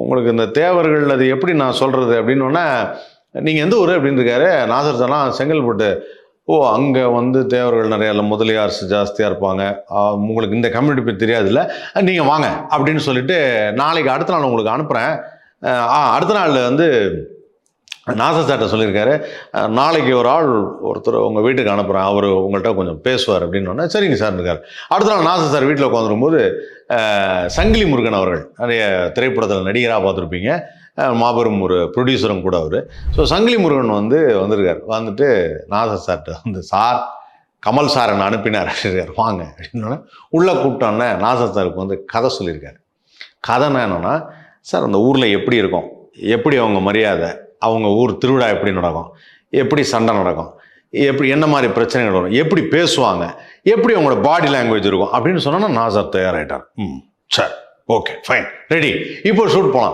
உங்களுக்கு இந்த தேவர்கள் அது எப்படி நான் சொல்கிறது அப்படின்னோடனே நீங்கள் எந்த ஊர்? அப்படின்னு இருக்காரு. நாசர் சொன்னால் செங்கல்பட்டு ஓ அங்கே வந்து தேவர்கள் நிறையா இல்லை முதலியார் ஜாஸ்தியாக இருப்பாங்க. உங்களுக்கு இந்த கம்யூனிட்டி பற்றி தெரியாதுல்ல. நீங்கள் வாங்க. அப்படின்னு சொல்லிட்டு நாளைக்கு அடுத்த நாள் உங்களுக்கு அனுப்புகிறேன் ஆ அடுத்த நாள் வந்து நாசர் சார்ட்ட சொல்லியிருக்காரு நாளைக்கு ஒரு ஆள் ஒருத்தர் உங்கள் வீட்டுக்கு அனுப்புகிறேன் அவர் உங்கள்கிட்ட கொஞ்சம் பேசுவார் அப்படின்னு சரிங்க சார் இருக்கார். அடுத்த நாள் நாசர் சார் வீட்டில் உட்காந்துருக்கும்போது சங்கிலி முருகன் அவர்கள் நிறைய திரைப்படத்தில் நடிகராக பார்த்துருப்பீங்க. மாபெரும் ஒரு ப்ரொடியூசரும் கூட அவர். ஸோ சங்கிலி முருகன் வந்து வந்திருக்கார். வந்துட்டு நாசர் சார்கிட்ட வந்து சார் கமல் சார் என்ன அனுப்பினார். இருக்கார். வாங்க அப்படின்னோடனே உள்ளே கூப்பிட்டோன்னே நாசர் சாருக்கு வந்து கதை சொல்லியிருக்காரு. கதைன்னா என்னென்னா சார் அந்த ஊரில் எப்படி இருக்கும்? எப்படி அவங்க மரியாதை? அவங்க ஊர் திருவிழா எப்படி நடக்கும்? எப்படி சண்டை நடக்கும்? எப்படி என்ன மாதிரி பிரச்சனைகள் வரும்? எப்படி பேசுவாங்க? எப்படி அவங்களோட பாடி லாங்குவேஜ் இருக்கும்? அப்படின்னு சொன்னால் நான் சார் தயாராகிட்டார் ம் சரி ஓகே ஃபைன் ரெடி இப்போ ஷூட் போகலாம்